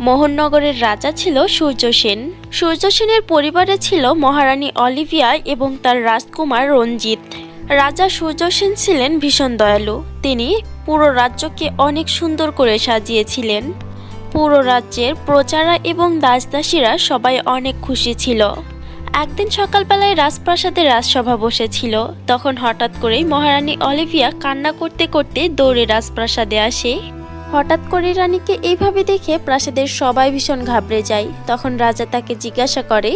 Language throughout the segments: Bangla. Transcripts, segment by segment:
মোহননগরের রাজা ছিল সূর্য সেন। সূর্য সেনের পরিবারে ছিল মহারানী অলিভিয়া এবং তার রাজকুমার রঞ্জিত। রাজা সূর্য সেন ছিলেন ভীষণ দয়ালু। তিনি পুরো রাজ্যকে অনেক সুন্দর করে সাজিয়েছিলেন। পুরো রাজ্যের প্রজারা এবং দাসদাসীরা সবাই অনেক খুশি ছিল। একদিন সকালবেলায় রাজপ্রাসাদে রাজসভা বসেছিল। তখন হঠাৎ করেই মহারানী অলিভিয়া কান্না করতে করতে দৌড়ে রাজপ্রাসাদে আসে। হঠাৎ করে রানীকে এইভাবে দেখে প্রাসাদের সবাই ভীষণ ঘাবড়ে যায়। তখন রাজা তাকে জিজ্ঞাসা করে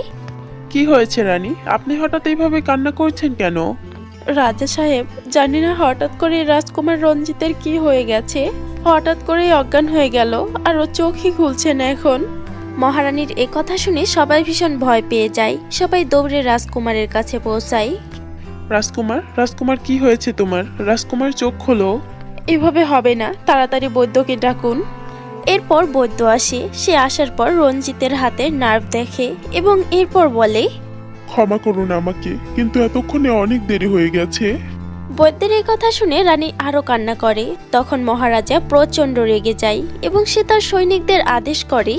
কি হয়েছে রানী? আপনি হঠাৎ এইভাবে কান্না করছেন কেন? রাজা সাহেব জানি না হঠাৎ করে রাজকুমার রঞ্জিতের কি হয়ে গেছে। হঠাৎ করেই অজ্ঞান হয়ে গেল আর ও চোখই খুলছে না এখন। মহারানীর এ কথা শুনে সবাই ভীষণ ভয় পেয়ে যায়। সবাই দৌড়ে রাজকুমারের কাছে পৌঁছায়। রাজকুমার রাজকুমার কি হয়েছে তোমার? রাজকুমার চোখ খোলো। এভাবে হবে না তাড়াতাড়ি বৈদ্যকে ডাকুন। এরপর বৈদ্য আসে সে আসার পর রঞ্জিতের হাতে নার্ভ দেখে এবং এরপর বলে ক্ষমা করুন আমাকে কিন্তু এতক্ষণে অনেক দেরি হয়ে গেছে। বৈদ্যের এই কথা শুনে রানী আরও কান্না করে। তখন মহারাজা প্রচণ্ড রেগে যায় এবং সে তার সৈনিকদের আদেশ করে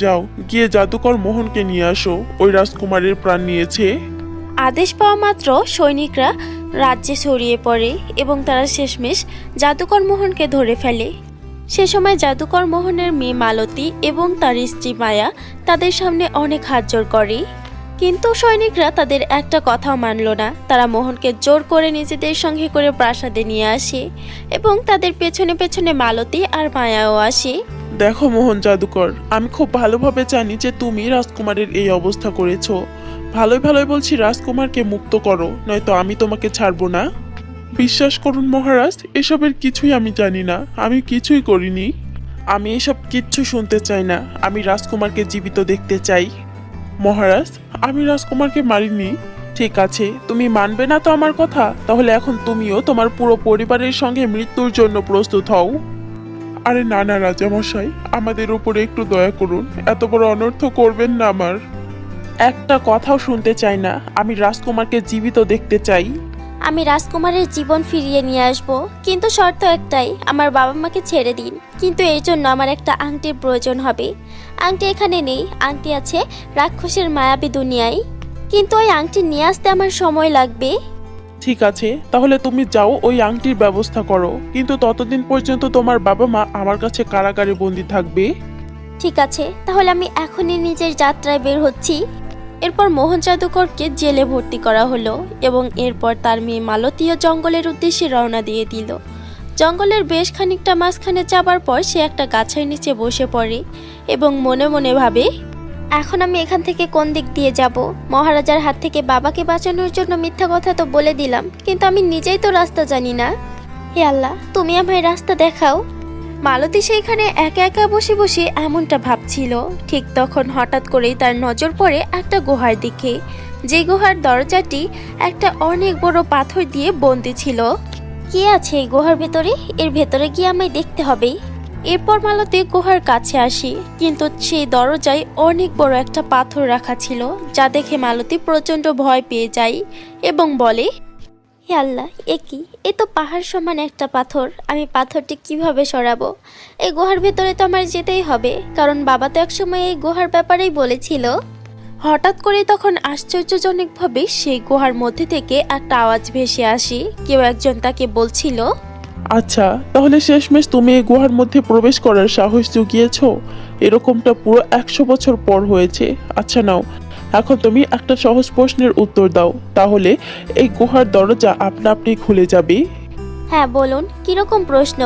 যাও গিয়ে জাদুকর মোহনকে নিয়ে আসো ওই রাজকুমারের প্রাণ নিয়েছে। আদেশ পাওয়া মাত্র সৈনিকরা রাজ্যে ছড়িয়ে পড়ে এবং তারা শেষমেশ জাদুকর মোহনকে ধরে ফেলে। সে সময় জাদুকর মোহনের মেয়ে মালতী এবং তার স্ত্রী মায়া তাদের সামনে অনেক হাত জোর করে। কিন্তু সৈনিকরা তাদের একটা কথাও মানল না। তারা মোহনকে জোর করে নিজেদের সঙ্গে করে প্রাসাদে নিয়ে আসে এবং তাদের পেছনে পেছনে মালতী আর মায়াও আসে। দেখো মোহন জাদুকর, আমি খুব ভালোভাবে জানি যে তুমি রাজকুমারের এই অবস্থা করেছ। ভালোই ভালোই বলছি রাজকুমারকে মুক্ত করো, নয়তো আমি তোমাকে ছাড়বো না। বিশ্বাস করুন মহারাজ, এসবের কিছুই আমি জানি না, আমি কিছুই করিনি। আমি এসব কিচ্ছু শুনতে চাই না, আমি রাজকুমারকে জীবিত দেখতে চাই। মহারাজ, আমি রাজকুমারকে মারিনি। ঠিক আছে, তুমি মানবে না তো আমার কথা? তাহলে এখন তুমিও তোমার পুরো পরিবারের সঙ্গে মৃত্যুর জন্য প্রস্তুত হও। আরে না না রাজামশাই, আমাদের উপরে একটু দয়া করুন, এত বড় অনর্থ করবেন না আমার। একটা কথাও শুনতে চাই না। আমি রাজকুমারকে জীবিত দেখতে চাই। আমি রাজকুমারের জীবন ফিরিয়ে নিয়ে আসব। কিন্তু শর্ত একটাই আমার বাবা মাকে ছেড়ে দিন। কিন্তু এর জন্য আমার একটা আংটির প্রয়োজন হবে। আংটি এখানে নেই। আংটি আছে রাক্ষসের মায়াবী দুনিয়ায়। কিন্তু ওই আংটি নিয়ে আসতে আমার সময় লাগবে। ঠিক আছে তাহলে তুমি যাও ওই আংটির ব্যবস্থা করো। কিন্তু ততদিন পর্যন্ত তোমার বাবা মা আমার কাছে কারাগারে বন্দি থাকবে। ঠিক আছে তাহলে আমি এখনই নিজের যাত্রায় বের হচ্ছি। এরপর মোহন জাদুকরকে জেলে ভর্তি করা হলো এবং এরপর তার মেয়ে মালতীয় জঙ্গলের উদ্দেশ্যে রওনা দিয়ে দিল। জঙ্গলের বেশ খানিকটা মাঝখানে যাবার পর সে একটা গাছের নিচে বসে পড়ে এবং মনে মনে ভাবে, এখন আমি এখান থেকে কোন দিক দিয়ে যাব? মহারাজার হাত থেকে বাবাকে বাঁচানোর জন্য মিথ্যা কথা তো বলে দিলাম, কিন্তু আমি নিজেই তো রাস্তা জানি না। হে আল্লাহ, তুমি আমায় রাস্তা দেখাও। মালতী সেইখানে একা একা বসে বসে এমনটা ভাবছিল। ঠিক তখন হঠাৎ করেই তার নজর পড়ে একটা গুহার দিকে। যে গুহার দরজাটি একটা অনেক বড় পাথর দিয়ে বন্দি ছিল। কি আছে এই গুহার ভেতরে? এর ভেতরে গিয়ে আমায় দেখতে হবে। এরপর মালতী গুহার কাছে আসি কিন্তু সেই দরজায় অনেক বড় একটা পাথর রাখা ছিল যা দেখে মালতী প্রচণ্ড ভয় পেয়ে যায় এবং বলে হে আল্লাহ, এ কি? এ তো পাহাড় সমান একটা পাথর। আমি পাথরটি কীভাবে সরাবো? এই গুহার ভেতরে তো আমার যেতেই হবে, কারণ বাবা তো একসময় এই গুহার ব্যাপারেই বলেছিল। হঠাৎ করে তখন আশ্চর্যজনকভাবে সেই গুহার মধ্যে থেকে একটা আওয়াজ ভেসে আসি। কেউ একজন তাকে বলছিল আচ্ছা তাহলে শেষমেশ তুমি এই গুহার মধ্যে প্রবেশ করার সাহস জুগিয়েছ? এরকমটা পুরো একশো বছর পর হয়েছে। আচ্ছা নাও এখন তুমি একটা সহজ প্রশ্নের উত্তর দাও তাহলে এই গুহার দরজা আপনা আপনি খুলে যাবে। হ্যাঁ বলুন কীরকম প্রশ্ন?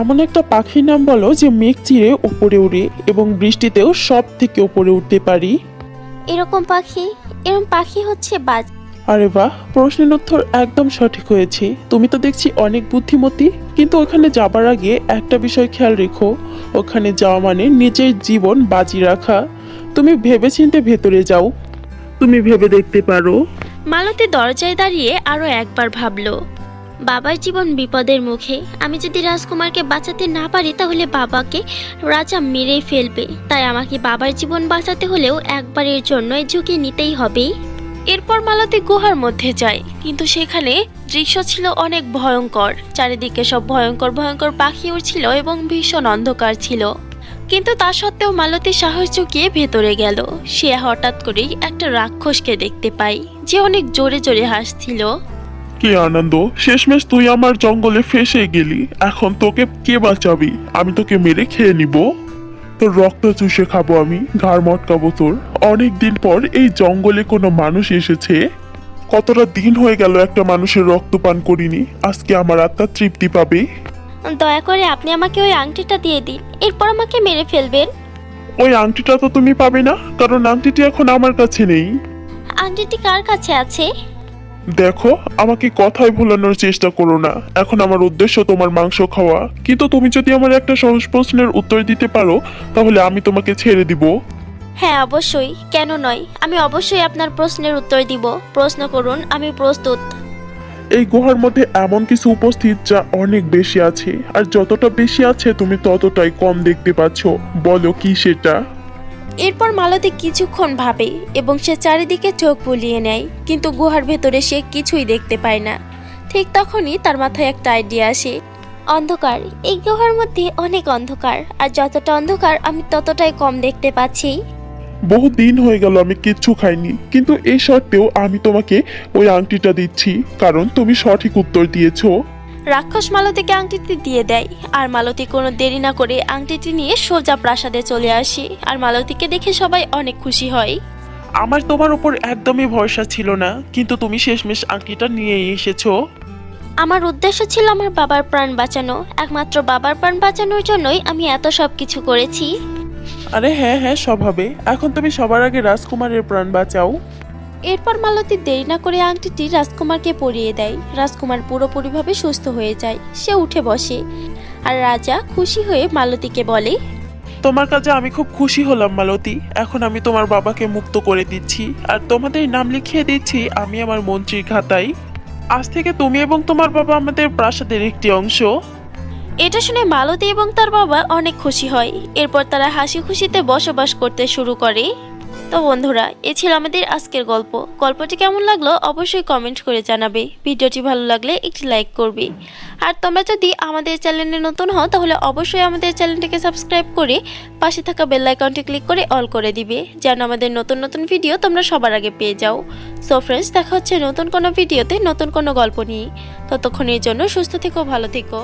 এমন একটা পাখির নাম বলো যে মেঘ চিরে উপরে উড়ে এবং বৃষ্টিতেও সব থেকে উপরে উঠতে পারি। এরকম পাখি? এরকম পাখি হচ্ছে বাজ আরে বাহ প্রশ্নের উত্তর একদম সঠিক হয়েছে। তুমি তো দেখছি অনেক বুদ্ধিমতী কিন্তু ওখানে যাবার আগে একটা বিষয় খেয়াল রেখো। ওখানে যাওয়া মানে নিজের জীবন বাজি রাখা। তুমি ভেবেচিন্তে ভেতরে যাও। তুমি ভেবে দেখতে পারো। মালতী দরজায় দাঁড়িয়ে আরও একবার ভাবলো, বাবার জীবন বিপদের মুখে, আমি যদি রাজকুমারকে বাঁচাতে না পারি, তাহলে বাবাকে রাজা মেরেই ফেলবে। তাই আমাকে বাবার জীবন বাঁচাতে হলেও একবারের জন্য ঝুঁকি নিতেই হবে। এরপর মালতী গুহার মধ্যে যায়, কিন্তু সেখানে দৃশ্য ছিল অনেক ভয়ঙ্কর। চারিদিকে সব ভয়ঙ্কর ভয়ঙ্কর পাখি উড়ছিল এবং ভীষণ অন্ধকার ছিল। কিন্তু তা সত্ত্বেও মালতী সাহস চুকিয়ে ভেতরে গেল। সে হঠাৎ করেই একটা রাক্ষসকে দেখতে পায় যে অনেক জোরে জোরে হাসছিল। কি আনন্দ, শেষমেশ তুই আমার জঙ্গলে ফেসে গেলি, এখন তোকে কে বাঁচাবি? আমি তোকে মেরে খেয়ে নিব। তোর রক্ত চুষে খাব আমি, ঘাড় মটকাবো তোর। অনেক দিন পর এই জঙ্গলে কোনো মানুষ এসেছে। কতটা দিন হয়ে গেল একটা মানুষের রক্ত পান করিনি, আজকে আমার আত্মা তৃপ্তি পাবে। দয়া করে আপনি আমাকে ওই আংটিটা দিয়ে দিন এরপর আমাকে মেরে ফেলবেন। ওই আংটিটা তো তুমি পাবে না কারণ আংটিটি এখন আমার কাছে নেই। আংটিটি কার কাছে আছে? দেখো আমাকে কথায় ভোলানোর চেষ্টা করো না। এখন আমার উদ্দেশ্য তোমার মাংস খাওয়া। কিন্তু তুমি যদি আমার একটা সহজ প্রশ্নের উত্তর দিতে পারো তাহলে আমি তোমাকে ছেড়ে দিব। হ্যাঁ অবশ্যই। কেন নয়? আমি অবশ্যই আপনার প্রশ্নের উত্তর দিব। প্রশ্ন করুন আমি প্রস্তুত। এই গুহার মধ্যে এমন কিছু উপস্থিত যা অনেক বেশি আছে। আর যতটা বেশি আছে, তুমি ততটাই কম দেখতে পাচ্ছ। বলো কি সেটা? এরপর মালতী কিছুক্ষণ ভাবে এবং সে চারিদিকে চোখ বুলিয়ে নেয়, কিন্তু গুহার ভেতরে সে কিছুই দেখতে পায় না। ঠিক তখনই তার মাথায় একটা আইডিয়া আসে। অন্ধকার, এই গুহার মধ্যে অনেক অন্ধকার, আর যতটা অন্ধকার আমি ততটাই কম দেখতে পাচ্ছি। বহু দিন হয়ে গেল আমি কিচ্ছু খাইনি কিন্তু এই সত্ত্বেও আমি তোমাকে ওই আংটিটা দিচ্ছি কারণ তুমি সঠিক উত্তর দিয়েছ। রাক্ষস মালতীকে আংটিটি দিয়ে দেয় আর মালতী কোনো দেরি না করে আংটিটি নিয়ে সোজা প্রাসাদে চলে আসে আর মালতীকে দেখে সবাই অনেক খুশি হয়। আমার তোমার উপর একদমই ভরসা ছিল না কিন্তু তুমি শেষমেশ আংটিটা নিয়েই এসেছ। আমার উদ্দেশ্য ছিল আমার বাবার প্রাণ বাঁচানো একমাত্র বাবার প্রাণ বাঁচানোর জন্যই আমি এত সব কিছু করেছি। আরে হ্যাঁ হ্যাঁ সব হবে। এখন তুমি সবার আগে রাজকুমারের প্রাণ বাঁচাও। এরপর মালতী দেরি না করে আংটিটি রাজকুমারকে পরিয়ে দেয়। রাজকুমার পুরোপুরিভাবে সুস্থ হয়ে যায়। সে উঠে বসে। আর রাজা খুশি হয়ে মালতীকে বলে তোমার কাছে আমি খুব খুশি হলাম মালতী। এখন আমি তোমার বাবাকে মুক্ত করে দিচ্ছি। আর তোমাদের নাম লিখিয়ে দিচ্ছি আমি আমার মন্ত্রীর খাতায়। আজ থেকে তুমি এবং তোমার বাবা আমাদের প্রাসাদের একটি অংশ। এটা শুনে মালতী এবং তার বাবা অনেক খুশি হয়। এরপর তারা হাসি খুশিতে বসবাস করতে শুরু করে। তো বন্ধুরা, এ ছিল আমাদের আজকের গল্প। গল্পটি কেমন লাগল অবশ্যই কমেন্ট করে জানাবে। ভিডিওটি ভালো লাগলে একটি লাইক করবে। আর তোমরা যদি আমাদের চ্যানেলে নতুন হও, তাহলে অবশ্যই আমাদের চ্যানেলটিকে সাবস্ক্রাইব করে পাশে থাকা বেল আইকনটি ক্লিক করে অল করে দিবে, যেন আমাদের নতুন নতুন ভিডিও তোমরা সবার আগে পেয়ে যাও। সো ফ্রেন্ডস, দেখা হচ্ছে নতুন কোনো ভিডিওতে নতুন কোনো গল্প নিয়ে। ততক্ষণের জন্য সুস্থ থেকো, ভালো থেকো।